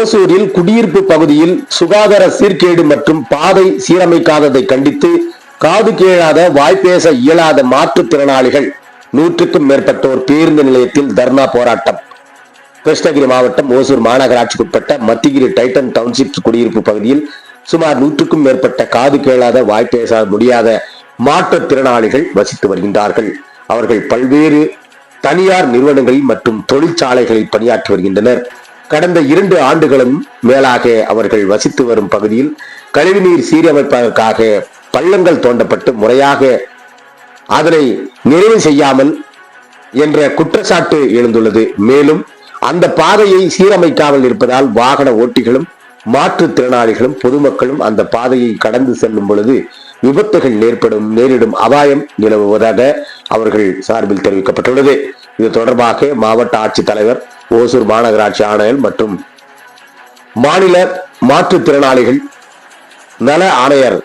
ஓசூரில் குடியிருப்பு பகுதியில் சுகாதார சீர்கேடு மற்றும் பாதை சீரமைக்காததை கண்டித்து காது கேளாத வாய்ப்பேச இயலாத மாற்றுத்திறனாளிகள் நூற்றுக்கும் மேற்பட்டோர் பேருந்து நிலையத்தில் தர்ணா போராட்டம். கிருஷ்ணகிரி மாவட்டம் ஓசூர் மாநகராட்சிக்குட்பட்ட மத்திகிரி டைட்டன் டவுன்ஷிப் குடியிருப்பு பகுதியில் சுமார் நூற்றுக்கும் மேற்பட்ட காது கேளாத வாய்ப்பேச முடியாத மாற்றுத்திறனாளிகள் வசித்து வருகின்றார்கள். அவர்கள் பல்வேறு தனியார் நிறுவனங்களில் மற்றும் தொழிற்சாலைகளில் பணியாற்றி வருகின்றனர். கடந்த இரண்டு ஆண்டுகளும் மேலாக அவர்கள் வசித்து வரும் பகுதியில் கழிவுநீர் சீரமைப்பதற்காக பள்ளங்கள் தோண்டப்பட்டு முறையாக அதனை நிறைவு செய்யாமல் என்ற குற்றச்சாட்டு எழுந்துள்ளது. மேலும் அந்த பாதையை சீரமைக்காமல் இருப்பதால் வாகன ஓட்டிகளும் மாற்றுத்திறனாளிகளும் பொதுமக்களும் அந்த பாதையை கடந்து செல்லும் பொழுது விபத்துகள் நேர்படும் நேரிடும் அபாயம் நிலவுவதாக அவர்கள் சார்பில் தெரிவிக்கப்பட்டுள்ளது. இது தொடர்பாக மாவட்ட ஆட்சித்தலைவர் ஓசூர் மாநகராட்சி ஆணையர் மற்றும் மாநில மாற்றுத்திறனாளிகள் நல ஆணையர்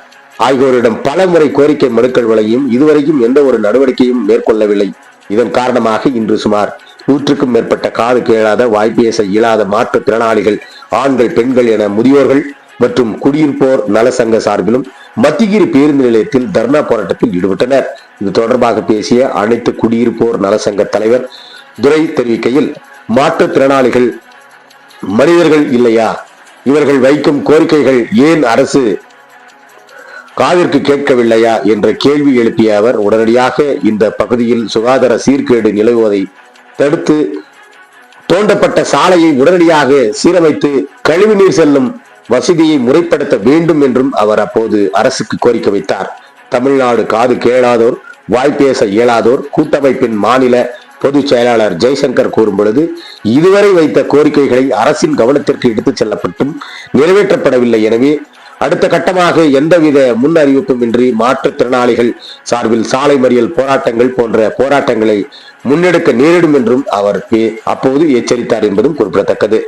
ஆகியோரிடம் பல முறை கோரிக்கை மனுக்கள் வழங்கியும் இதுவரைக்கும் எந்த ஒரு நடவடிக்கையும் மேற்கொள்ளவில்லை. இதன் காரணமாக இன்று சுமார் நூற்றுக்கும் மேற்பட்ட காது கேளாத வாய்ப்பேச இயலாத மாற்றுத்திறனாளிகள் ஆண்கள் பெண்கள் என முதியோர்கள் மற்றும் குடியிருப்போர் நலசங்க சார்பிலும் மத்திகிரி பேருந்து நிலையத்தில் தர்ணா போராட்டத்தில் ஈடுபட்டனர். இது தொடர்பாக பேசிய அனைத்து குடியிருப்போர் நலசங்க தலைவர் துரை தெரிவிக்கையில் மாற்றுத்திறனாளிகள் மனிதர்கள் இல்லையா? இவர்கள் வைக்கும் கோரிக்கைகள் ஏன் அரசு காதிற்கு கேட்கவில்லையா? என்ற கேள்வி எழுப்பிய அவர் உடனடியாக இந்த பகுதியில் சுகாதார சீர்கேடு நிலவுவதை தடுத்து தோண்டப்பட்ட சாலையை உடனடியாக சீரமைத்து கழிவுநீர் செல்லும் வசதியை முறைப்படுத்த வேண்டும் என்றும் அவர் அப்போது அரசுக்கு கோரிக்கை வைத்தார். தமிழ்நாடு காது கேளாதோர் வாய்ப்பேச இயலாதோர் கூட்டமைப்பின் மாநில பொதுச் செயலாளர் ஜெய்சங்கர் கூறும் பொழுது இதுவரை வைத்த கோரிக்கைகளை அரசின் கவனத்திற்கு எடுத்துச் செல்லப்பட்டும் நிறைவேற்றப்படவில்லை. எனவே அடுத்த கட்டமாக எந்தவித முன் அறிவிப்பும் இன்றி மாற்றுத்திறனாளிகள் சார்பில் சாலை மறியல் போராட்டங்கள் போன்ற போராட்டங்களை முன்னெடுக்க நேரிடும் என்றும் அவர் அப்போது எச்சரித்தார் என்பதும் குறிப்பிடத்தக்கது.